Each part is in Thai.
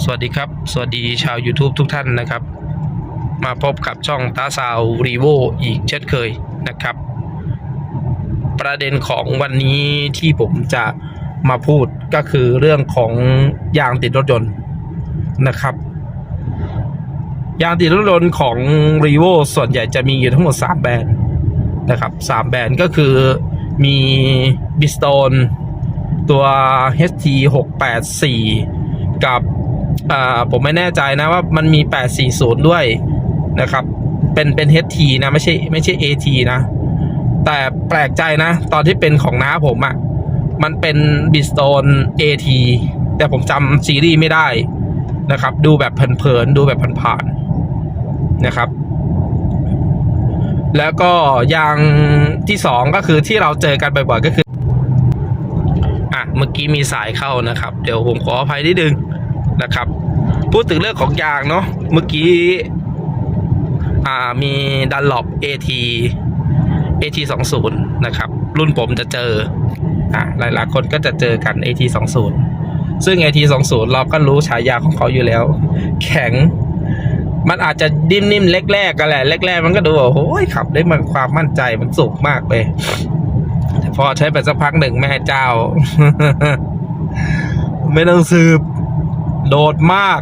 สวัสดีครับ สวัสดีชาว YouTube ทุกท่านนะครับ มาพบกับช่องตาซาวรีโวอีกเช่นเคยนะครับ ประเด็นของวันนี้ที่ผมจะมาพูดก็คือเรื่องของยางติดรถยนต์นะครับยางติดรถยนต์ของ r e v o ส่วนใหญ่จะมีอยู่ทั้งหมด 3 แบรนด์นะครับ3แบรนด์ก็คือมี b i s t o n ตัว HT 684 กับ อ่าผมไม่แน่ใจนะว่ามันมี 840 ด้วยนะครับ เป็นเป็น HT นะไม่ใช่ไม่ใช่ AT นะ แต่แปลกใจนะ ตอนที่เป็นของน้าผมอะ่ะ มันเป็น b i s t o n AT แต่ผมจำซีรีส์ไม่ได้นะครับ ดูแบบเพลินๆดูแบบผ่านๆนะครับ แล้วก็อย่างที่สองก็คือที่เราเจอกันบ่อยๆก็คืออะเมื่อกี้มีสายเข้านะครับ เดี๋ยวผมขออภัยนิดนึง นะครับ พูดถึงเรื่องของยางเนาะเมื่อกี้อ่ามีดันลอป AT AT 2 0นะครับ รุ่นผมจะเจออะหลายๆคนก็จะเจอกัน AT 2 0ซึ่ง AT 2 0เราก็รู้ฉายาของเขาอยู่แล้ว แข็งมันอาจจะดิ้นนิ่มแรกๆกันแหละแรกๆมันก็ดูว่าโอ้ยขับได้มันความมั่นใจมันสูงมากเลยแต่พอใช้ไปสักพักหนึ่งแม่เจ้า ไม่ต้องสืบ โดดมาก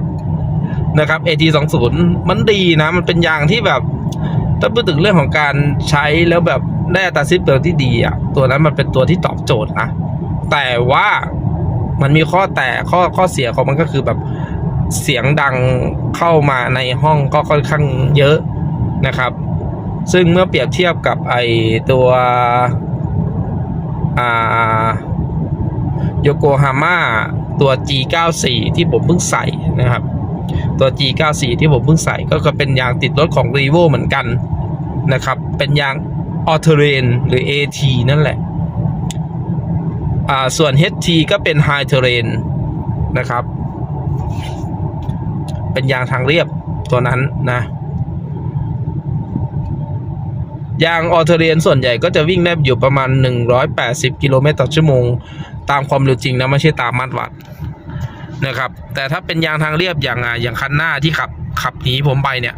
นะครับ AT 2 0 มันดีนะ มันเป็นยางที่แบบ ถ้าพูดถึงเรื่องของการใช้แล้วแบบได้อัตราซิปเปอร์ที่ดีอะ ตัวนั้นมันเป็นตัวที่ตอบโจทย์นะ แต่ว่ามันมีข้อแต่ข้อข้อเสียของมันก็คือแบบเสียงดังเข้ามาในห้องก็ค่อนข้างเยอะนะครับ ซึ่งเมื่อเปรียบเทียบกับไอตัวโยโกฮาม่า ตัว G94 ที่ผมเพิ่งใส่นะครับ ตัว G94 ที่ผมเพิ่งใส่ก็เป็นยางติดรถของ r e v o เหมือนกันนะครับ เป็นยาง a l t e r a i n หรือ AT นั่นแหละ อ่า ส่วน HT ก็เป็น High Terrain นะครับ เป็นยางทางเรียบตัวนั้นนะ ยางออเทเรียนส่วนใหญ่ก็จะวิ่งได้อยู่ประมาณ 180 กิโลเมตรต่อชั่วโมง ตามความเร็วจริงนะไม่ใช่ตามมาตรวัดนะครับ แต่ถ้าเป็นยางทางเรียบอย่างอะอย่างคันหน้าที่ขับขับหนีผมไปเนี่ย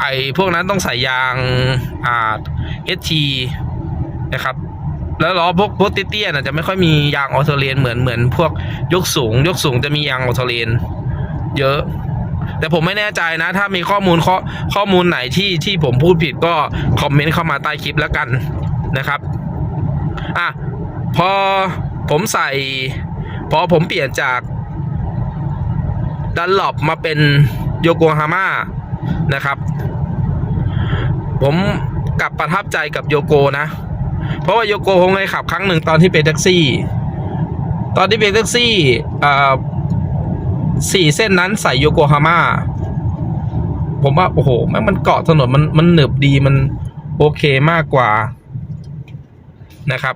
ไอ้พวกนั้นต้องใส่ยางอ่า HT นะครับ แล้วล้อพวกพวกเตี้ยๆน่ะจะไม่ค่อยมียางออโตเรียนเหมือนเหมือนพวกยกสูง ยกสูงจะมียางออโตเรียนเยอะ แต่ผมไม่แน่ใจนะ ถ้ามีข้อมูลข้อข้อมูลไหนที่ที่ผมพูดผิดก็คอมเมนต์เข้ามาใต้คลิปแล้วกันนะครับ อะพอ ผมใส่ พอผมเปลี่ยนจากดันหลบมาเป็นโยโกฮาม่านะครับ ผมกลับประทับใจกับโยโกนะ เพราะว่าโยโกผมเคยขับครั้งหนึ่งตอนที่เป็นแท็กซี่ ตอนที่เป็นแท็กซี่อ่าสี่เส้นนั้นใส่โยโกฮาม่าผมว่า โอ้โหแม่งมันเกาะถนนมันมันหนึบดีมันโอเคมากกว่านะครับ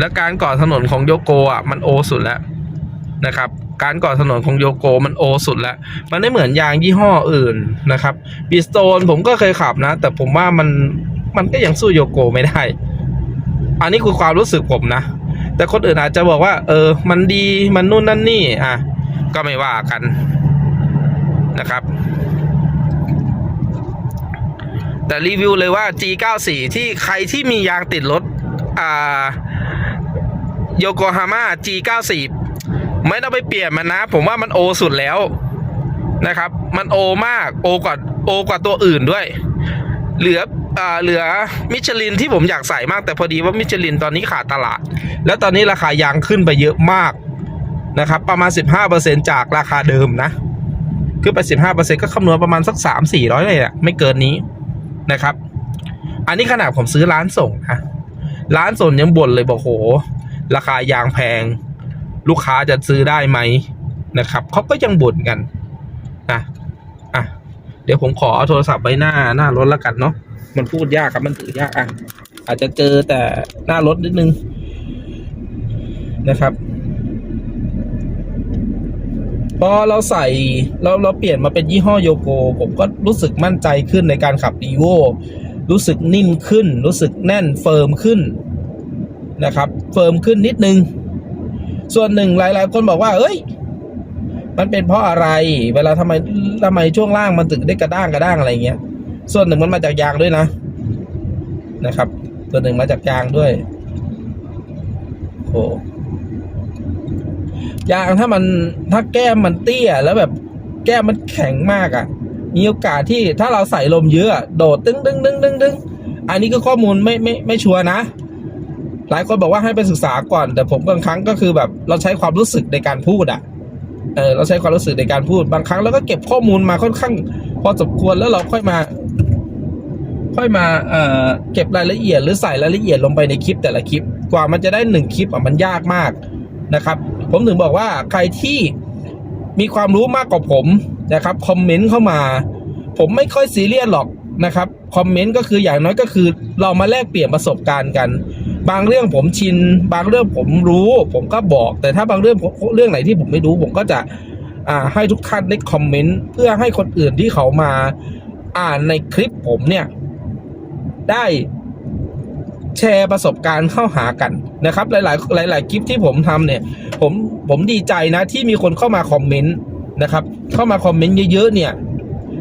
และการกาะถนนของโยโกอะมันโอสุดแล้วนะครับ การกาะถนนของโยโกมันโอสุดแล้ว มันไม่เหมือนยางยี่ห้ออื่นนะครับบีสโตนผมก็เคยขับนะ แต่ผมว่ามันมันก็ยังสู้โยโกไม่ได้ อันนี้คือความรู้สึกผมนะ แต่คนอื่นอาจจะบอกว่า เออ มันดีมันนู่นนั่นนี่อะก็ไม่ว่ากันนะครับ แต่รีวิวเลยว่า G94 ที่ใครที่มียางติดรถอ่า โยโกฮาม่า G94 ไม่ต้องไปเปลี่ยนมันนะ ผมว่ามันโอสุดแล้วนะครับ มันโอมากโอกว่าโอกว่าตัวอื่นด้วย เหลืออ่าเหลือมิชลินที่ผมอยากใส่มากแต่พอดีว่ามิชลินตอนนี้ขาดตลาด แล้วตอนนี้ราคายางขึ้นไปเยอะมากนะครับ ประมาณ 15%จากราคาเดิมนะขึ้นไป15%ก็คำนวณประมาณสัก 3 400เลยอะไม่เกินนี้นะครับ อันนี้ขนาดผมซื้อร้านส่งนะร้านส่งยังบ่นเลยบอกโห ราคายางแพง ลูกค้าจะซื้อได้ไหมนะครับเขาก็ยังบ่นกันนะอะเดี๋ยวผมขอเอาโทรศัพท์ไว้หน้าหน้ารถแล้วกันเนาะมันพูดยากครับมันถือยากอะอาจจะเจอแต่หน้ารถนิดนึงนะครับพอเราใส่เราเราเปลี่ยนมาเป็นยี่ห้อโยโก ผมก็รู้สึกมั่นใจขึ้นในการขับดีโวรู้สึกนิ่มขึ้น รู้สึกแน่นเฟิร์มขึ้น นะครับ เฟิร์มขึ้นนิดนึง ส่วนหนึ่งหลาย ๆ คนบอกว่าเอ้ย มันเป็นเพราะอะไร เวลาทำไมทำไมช่วงล่างมันถึงได้กระด้างกระด้างอะไรเงี้ย ส่วนหนึ่งมันมาจากยางด้วยนะ นะครับ ส่วนหนึ่งมาจากยางด้วยโอ้ยางถ้ามันถ้าแก้มมันเตี้ยแล้วแบบแก้มมันแข็งมากอะ่ะ มีโอกาสที่ถ้าเราใส่ลมเยอะ โดดตึ้งตึ้งตึ้งตึ้งตึ้งอันนี้คือข้อมูลไม่ไม่ไม่ชัวร์นะ หลายคนบอกว่าให้ไปศึกษาก่อน แต่ผมบางครั้งก็คือแบบเราใช้ความรู้สึกในการพูดอะ่ะเออเราใช้ความรู้สึกในการพูดบางครั้งเราก็เก็บข้อมูลมาค่อนข้าง พอสมควรแล้วเราค่อยมา ค่อยมาเอ่อเก็บรายละเอียดหรือใส่รายละเอียดลงไปในคลิปแต่ละคลิป กว่ามันจะได้หนึ่งคลิปอะมันยากมากนะครับ ผมถึงบอกว่าใครที่มีความรู้มากกว่าผมนะครับคอมเมนต์เข้ามา ผมไม่ค่อยซีเรียสหรอกนะครับคอมเมนต์ก็คืออย่างน้อยก็คือ เรามาแลกเปลี่ยนประสบการณ์กัน บางเรื่องผมชิน บางเรื่องผมรู้ ผมก็บอก แต่ถ้าบางเรื่องเรื่องไหนที่ผมไม่รู้ ผมก็จะอ่าให้ทุกท่านได้คอมเมนต์เพื่อให้คนอื่นที่เขามาอ่านในคลิปผมเนี่ย ได้แชร์ประสบการณ์เข้าหากันนะครับ หลาย ๆ หลาย ๆ คลิปที่ผมทำเนี่ย ผมผมดีใจนะที่มีคนเข้ามาคอมเมนต์นะครับ เข้ามาคอมเมนต์เยอะ ๆ เนี่ย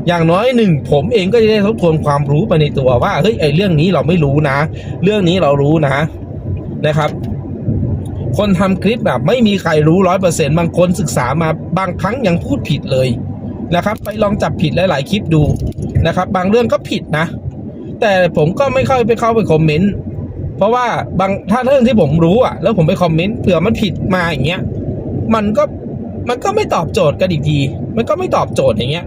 อย่างน้อยหนึ่งผมเองก็จะได้ทบทวนความรู้ไปในตัวว่าเฮ้ยไอเรื่องนี้เราไม่รู้นะ เรื่องนี้เรารู้นะนะครับ คนทำคลิปแบบไม่มีใครรู้ร้อยเปอร์เซ็นบางคนศึกษามาบางครั้งยังพูดผิดเลยนะครับ ไปลองจับผิดหลาย ๆ คลิปดูนะครับ บางเรื่องก็ผิดนะ แต่ผมก็ไม่ค่อยไปเข้าไปคอมเมนต์เพราะว่าบางถ้าเรื่องที่ผมรู้อะ แล้วผมไปคอมเมนต์เผื่อมันผิดมาอย่างเงี้ยมันก็มันก็ไม่ตอบโจทย์กันอีกทีมันก็ไม่ตอบโจทย์อย่างเงี้ย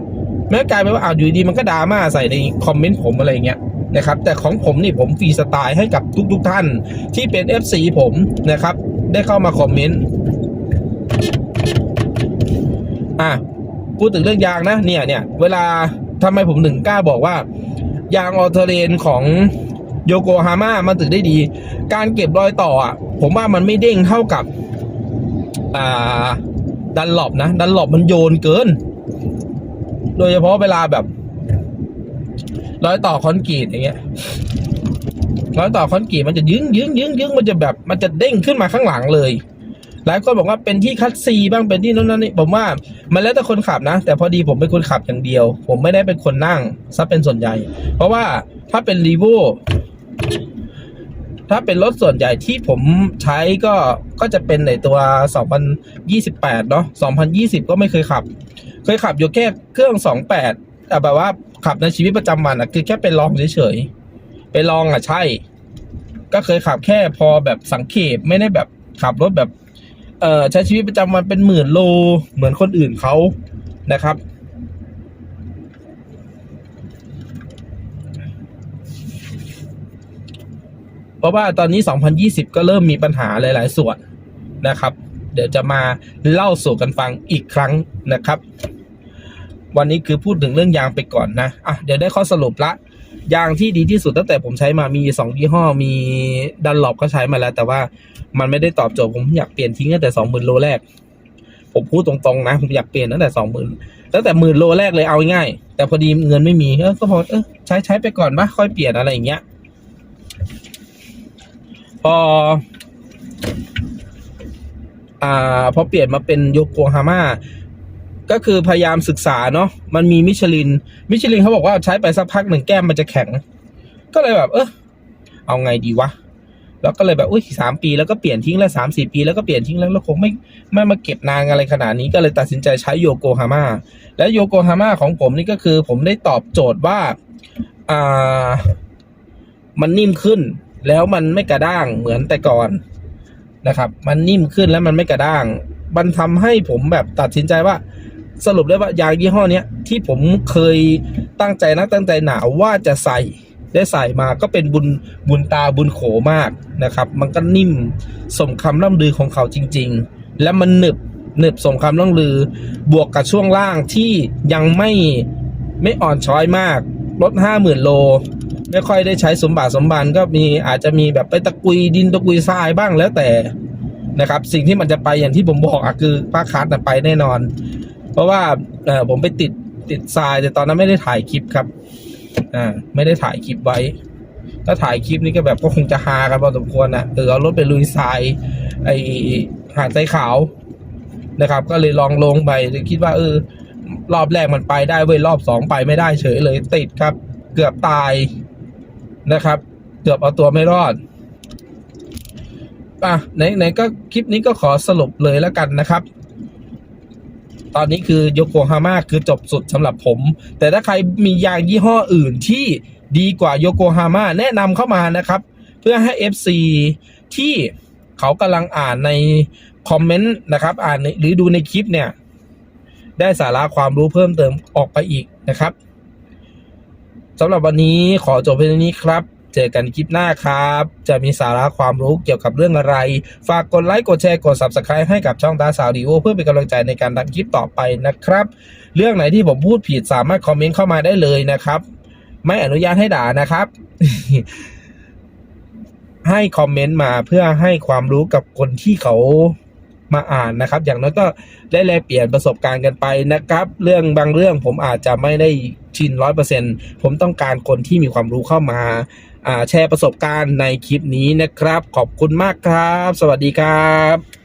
แม้กลายเป็นว่าอ้าวอยู่ดีมันก็ดราม่าใส่ในคอมเมนต์ผมอะไรเงี้ยนะครับ แต่ของผมนี่ผมฟรีสไตล์ให้กับทุกๆทท่านที่เป็น FC ผมนะครับ ได้เข้ามาคอมเมนต์อะพูดถึงเรื่องยางนะเนี่ยเนี่ยเวลาทำไมผมถึงกล้าบอกว่า ยางออเทเรนของโยโกฮาม่ามันถึงได้ดี การเก็บรอยต่ออะผมว่ามันไม่เด้งเท่ากับ อ่าดันหลบนะ ดันหลบมันโยนเกิน โดยเฉพาะเวลาแบบร้อยต่อคอนกรีตอย่างเงี้ยร้อยต่อคอนกรีตมันจะยึงยึงยึงยึงมันจะแบบ มันจะเด้งขึ้นมาข้างหลังเลย หลายคนบอกว่าเป็นที่คัดซีบ้างเป็นที่นั่นนั่นนี่ผมว่า มันแล้วแต่คนขับนะ แต่พอดีผมเป็นคนขับอย่างเดียว ผมไม่ได้เป็นคนนั่งซะเป็นส่วนใหญ่ เพราะว่าถ้าเป็นรีโวถ้าเป็นรถส่วนใหญ่ที่ผมใช้ก็ก็จะเป็นในตัว 2028 เนาะ2020 ก็ไม่เคยขับ เคยขับอยู่แค่เครื่อง28แปดแต่แบบว่าขับในชีวิตประจำวันอะคือแค่ไปลองเฉยๆไปลองอะใช่ ก็เคยขับแค่พอแบบสังเกตไม่ได้แบบขับรถแบบ เอ่อใช้ชีวิตประจำวันเป็นหมื่นโลเหมือนคนอื่นเขานะครับเพราะว่าตอนนี้ 2020 ก็เริ่มมีปัญหาหลาย ๆ ส่วนนะครับ เดี๋ยวจะมาเล่าสู่กันฟังอีกครั้งนะครับ วันนี้คือพูดถึงเรื่องยางไปก่อนนะอะเดี๋ยวได้ข้อสรุปละยางที่ดีที่สุดตั้งแต่ผมใช้มามีสองยี่ห้อมีดันหลบก็ใช้มาแล้ว แต่ว่ามันไม่ได้ตอบโจทย์ผมอยากเปลี่ยนทิ้งตั้งแต่สองหมื่นโลแรก ผมพูดตรงๆนะ ผมอยากเปลี่ยนตั้งแต่สองหมื่นตั้งแต่หมื่นโลแรกเลยเอาง่ายๆแต่พอดีเงินไม่มีเออก็พอเออใช้ใช้ไปก่อนปะค่อยเปลี่ยนอะไรอย่างเงี้ยพออ่าพอเปลี่ยนมาเป็นโยโกฮาม่า ก็คือพยายามศึกษาเนาะมันมีมิชลิน มิชลินเขาบอกว่าใช้ไปสักพักหนึ่งแก้มมันจะแข็ง ก็เลยแบบ เออเอาไงดีวะแล้วก็เลยแบบอุ้ยสามปีแล้วก็เปลี่ยนทิ้งแล้วสามสี่ปีแล้วก็เปลี่ยนทิ้งแล้วแล้วคงไม่ไม่มาเก็บนานอะไรขนาดนี้ก็เลยตัดสินใจใช้โยโกฮาม่าและโยโกฮาม่าของผมนี่ก็คือ ผมได้ตอบโจทย์ว่าอ่ามันนิ่มขึ้น แล้วมันไม่กระด้างเหมือนแต่ก่อนนะครับ มันนิ่มขึ้นแล้วมันไม่กระด้าง มันทำให้ผมแบบตัดสินใจว่า สรุปได้ว่ายางยี่ห้อเนี้ยที่ผมเคยตั้งใจนักตั้งใจหนาว่าจะใส่ได้ใส่มาก็เป็นบุญบุญตาบุญโขมากนะครับ มันก็นิ่มสมคำล่ำลือของเขาจริง ๆ และมันหนึบหนึบสมคำล่ำลือ บวกกับช่วงล่างที่ยังไม่ไม่อ่อนช้อยมากรถห้าหมื่นโล ไม่ค่อยได้ใช้สมบัติสมบันก็มีอาจจะมีแบบไปตะกุยดินตะกุยทรายบ้างแล้วแต่นะครับ สิ่งที่มันจะไปอย่างที่ผมบอกอะคือภาคคัสน่ะไปแน่นอน เพราะว่าเออผมไปติดติดทรายแต่ตอนนั้นไม่ได้ถ่ายคลิปครับ อ่า ไม่ได้ถ่ายคลิปไว้ ถ้าถ่ายคลิปนี้ก็แบบก็คงจะฮากันพอสมควรนะเออเอารถไปลุยทรายไอหาดทรายขาวนะครับ ก็เลยลองลงไปคิดว่า เออ รอบแรกมันไปได้เว้ยรอบสองไปไม่ได้เฉยเลย ติดครับ เกือบตายนะครับ เกือบเอาตัวไม่รอดอะไหนไหนก็คลิปนี้ก็ขอสรุปเลยแล้วกันนะครับ ตอนนี้คือโยโกฮาม่าคือจบสุดสำหรับผม แต่ถ้าใครมียางยี่ห้ออื่นที่ดีกว่าโยโกฮาม่าแนะนำเข้ามานะครับ เพื่อให้ FC ที่เขากำลังอ่านในคอมเมนต์นะครับ อ่านในหรือดูในคลิปเนี่ย ได้สาระความรู้เพิ่มเติมออกไปอีกนะครับสำหรับวันนี้ขอจบเพียงเท่านี้ครับ เจอกันคลิปหน้าครับ จะมีสาระความรู้เกี่ยวกับเรื่องอะไร ฝากกดไลค์กดแชร์กด Subscribe ให้กับช่องตาสาวดีโอเพื่อเป็นกำลังใจในการทำคลิปต่อไปนะครับ เรื่องไหนที่ผมพูดผิดสามารถคอมเมนต์เข้ามาได้เลยนะครับ ไม่อนุญาตให้ด่านะครับ ให้คอมเมนต์มาเพื่อให้ความรู้กับคนที่เขามาอ่านนะครับ อย่างน้อยก็ได้แลกเปลี่ยนประสบการณ์กันไปนะครับ เรื่องบางเรื่องผมอาจจะไม่ได้ชินร้อยเปอร์เซ็นผมต้องการคนที่มีความรู้เข้ามาอ่า แชร์ประสบการณ์ในคลิปนี้นะครับ ขอบคุณมากครับ สวัสดีครับ